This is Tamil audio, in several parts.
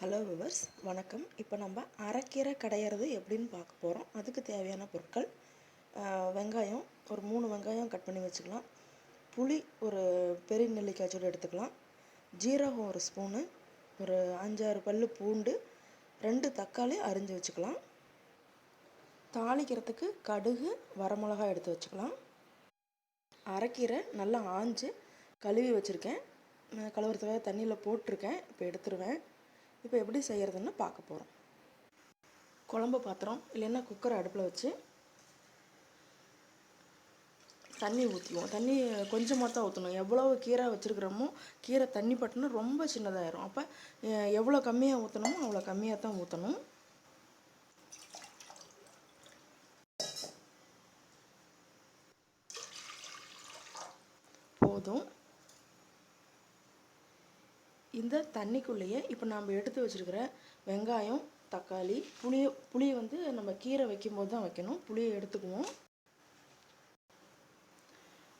ஹலோ விவர்ஸ் வணக்கம். இப்போ நம்ம அரைக்கீரை கடையிறது எப்படின்னு பார்க்க போகிறோம் அதுக்கு தேவையான பொருட்கள் வெங்காயம் ஒரு மூணு வெங்காயம் கட் பண்ணி வச்சுக்கலாம். புளி ஒரு பெரிய நெல்லிக்காய்ச்சோடு எடுத்துக்கலாம். ஜீரகம் ஒரு ஸ்பூனு ஒரு அஞ்சாறு பல் பூண்டு ரெண்டு தக்காளி அரிஞ்சு வச்சுக்கலாம். தாளிக்கிறதுக்கு கடுகு வரமிளகாய் எடுத்து வச்சுக்கலாம். அரைக்கீரை நல்லா ஆஞ்சு கழுவி வச்சுருக்கேன். நான் கழுவுறதுக்காக தண்ணியில் போட்டிருக்கேன். இப்போ எடுத்துருவேன். இப்போ எப்படி செய்கிறதுன்னு பார்க்க போகிறோம் குழம்பு பாத்திரம் இல்லைன்னா குக்கர் அடுப்பில் வச்சு தண்ணி ஊற்றிக்குவோம் தண்ணி கொஞ்சமாக தான் ஊற்றணும் எவ்வளோ கீரை வச்சுருக்கிறோமோ கீரை தண்ணி பட்டுனா ரொம்ப சின்னதாயிரும். அப்போ எவ்வளோ கம்மியாக ஊற்றணுமோ அவ்வளோ கம்மியாக தான் ஊற்றணும் போதும். இந்த தண்ணிக்குள்ளேயே இப்போ நம்ம எடுத்து வச்சிருக்கிற வெங்காயம் தக்காளி புளிய புளியை வந்து நம்ம கீரை வைக்கும்போது தான் வைக்கணும். புளியை எடுத்துக்குவோம்.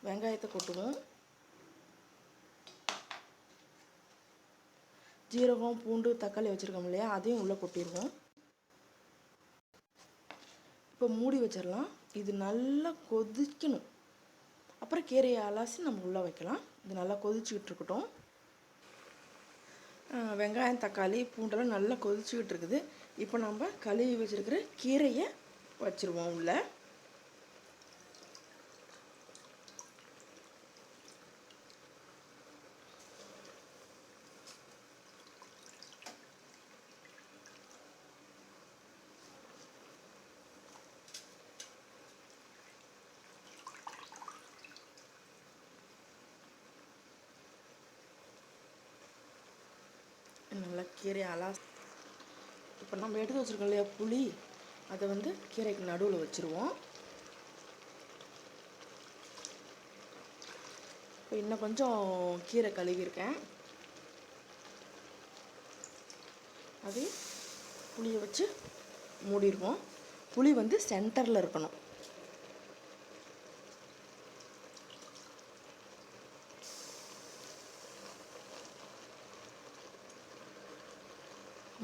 வெங்காயத்தை கொட்டுவோம். ஜீரகம் பூண்டு தக்காளி வச்சுருக்கோம் இல்லையா? அதையும் உள்ளே கொட்டிடுவோம். இப்போ மூடி வச்சிடலாம். இது நல்லா கொதிக்கணும். அப்புறம் கீரையை அலாசி நம்ம உள்ளே வைக்கலாம். இது நல்லா கொதிச்சுக்கிட்டு இருக்கட்டும். வெங்காயம் தக்காளி பூண்டெல்லாம் நல்லா கொதிச்சுக்கிட்டு இருக்குது. இப்போ நம்ம கழுவி வச்சுருக்கிற கீரையை வச்சிருவோம் உள்ளே நல்லா கீரையை அலா இப்போ நம்ம எடுத்து வச்சுருக்கோம் இல்லையா புளி. அதை வந்து கீரைக்கு நடுவில் வச்சுருவோம். இப்போ இன்னும் கொஞ்சம் கீரை கழுவிருக்கேன் அது புளியை வச்சு மூடிடுவோம் புளி வந்து சென்டரில் இருக்கணும்.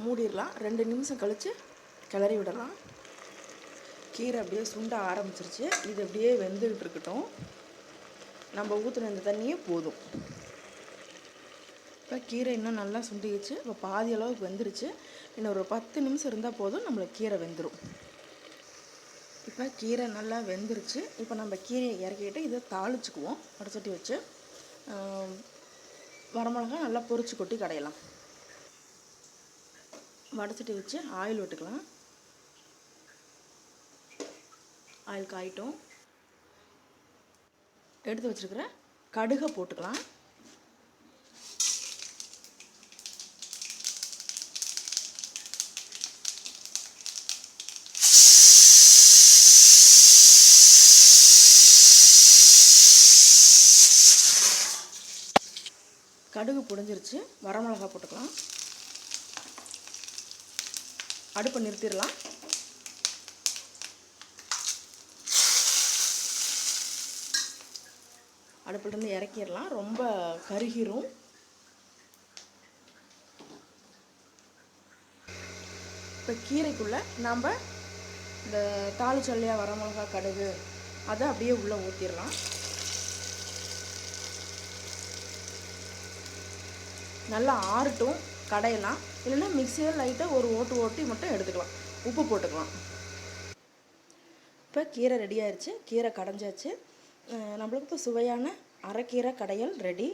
மூடிடலாம். ரெண்டு நிமிஷம் கழித்து கிளறி விடலாம். கீரை அப்படியே சுண்ட ஆரம்பிச்சிருச்சு. இது அப்படியே வெந்துக்கிட்டு இருக்கட்டும். நம்ம ஊற்றின இந்த தண்ணியே போதும். இப்போ கீரை இன்னும் நல்லா சுண்டிக்கிச்சு இப்போ பாதி அளவுக்கு வெந்துருச்சு. இன்னும் ஒரு பத்து நிமிஷம் இருந்தால் போதும் நம்மளுக்கு கீரை வெந்துடும் இப்போ கீரை நல்லா வெந்துருச்சு. இப்போ நம்ம கீரையை இறக்கிட்டு இதை தாளிச்சுக்குவோம். வடச்சட்டி வச்சு. வரமிளகா நல்லா பொறிச்சு கொட்டி கடையலாம். வடச்சட்டி வச்சு ஆயில் விட்டுக்கலாம். ஆயில் காயிட்டும். எடுத்து வச்சுருக்கிற கடுகை போட்டுக்கலாம். கடுகு புடிஞ்சிருச்சு. வரமிளகா போட்டுக்கலாம். அடுப்பை நிறுத்திடலாம். அடுப்புலேருந்து இறக்கிடலாம். ரொம்ப கருகிரும். இப்போ கீரைக்குள்ளே நாம் இந்த தாளிச்சல்லையாக வர மிளகா கடுகு அதை அப்படியே உள்ளே ஊற்றிடலாம் நல்லா ஆறட்டும் கடையெல்லாம் இல்லைன்னா மிக்சியில் லைட்டாக ஒரு ஓட்டு ஓட்டி மட்டும் எடுத்துக்கலாம். உப்பு போட்டுக்கலாம். இப்போ கீரை ரெடி ஆயிடுச்சு கீரை கடைஞ்சாச்சு. நம்மளுக்கு இப்போ சுவையான அரைக்கீரை கடையல் ரெடி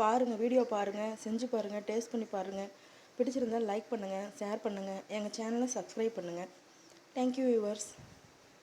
பாருங்கள் வீடியோ பாருங்கள் செஞ்சு பாருங்கள் டேஸ்ட் பண்ணி பாருங்கள் பிடிச்சிருந்தால் லைக் பண்ணுங்கள் ஷேர் பண்ணுங்கள் எங்கள் சேனலை சப்ஸ்கிரைப் பண்ணுங்கள் தேங்க்யூ வியூவர்ஸ்